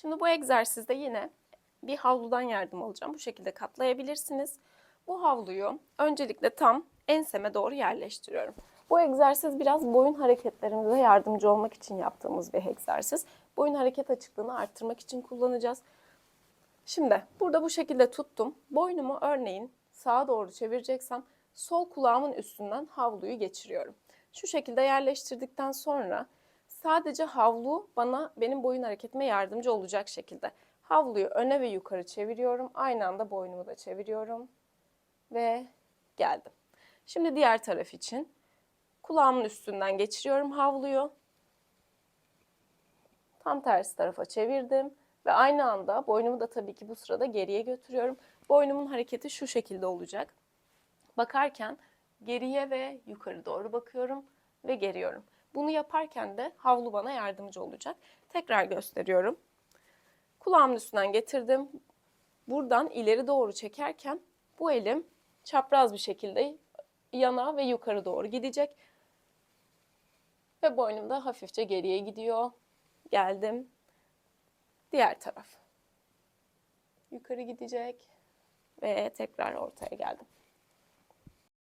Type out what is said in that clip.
Şimdi bu egzersizde yine bir havludan yardım alacağım. Bu şekilde katlayabilirsiniz. Bu havluyu öncelikle tam enseme doğru yerleştiriyorum. Bu egzersiz biraz boyun hareketlerimize yardımcı olmak için yaptığımız bir egzersiz. Boyun hareket açıklığını arttırmak için kullanacağız. Şimdi burada bu şekilde tuttum. Boynumu örneğin sağa doğru çevireceksem sol kulağımın üstünden havluyu geçiriyorum. Şu şekilde yerleştirdikten sonra sadece havlu bana benim boyun hareketime yardımcı olacak şekilde. Havluyu öne ve yukarı çeviriyorum. Aynı anda boynumu da çeviriyorum. Ve geldim. Şimdi diğer taraf için kulağımın üstünden geçiriyorum havluyu. Tam tersi tarafa çevirdim ve aynı anda boynumu da tabii ki bu sırada geriye götürüyorum. Boynumun hareketi şu şekilde olacak. Bakarken geriye ve yukarı doğru bakıyorum ve geriyorum. Bunu yaparken de havlu bana yardımcı olacak. Tekrar gösteriyorum. Kulağımın üstünden getirdim. Buradan ileri doğru çekerken bu elim çapraz bir şekilde yana ve yukarı doğru gidecek. Ve boynum da hafifçe geriye gidiyor. Geldim. Diğer taraf. Yukarı gidecek ve tekrar ortaya geldim.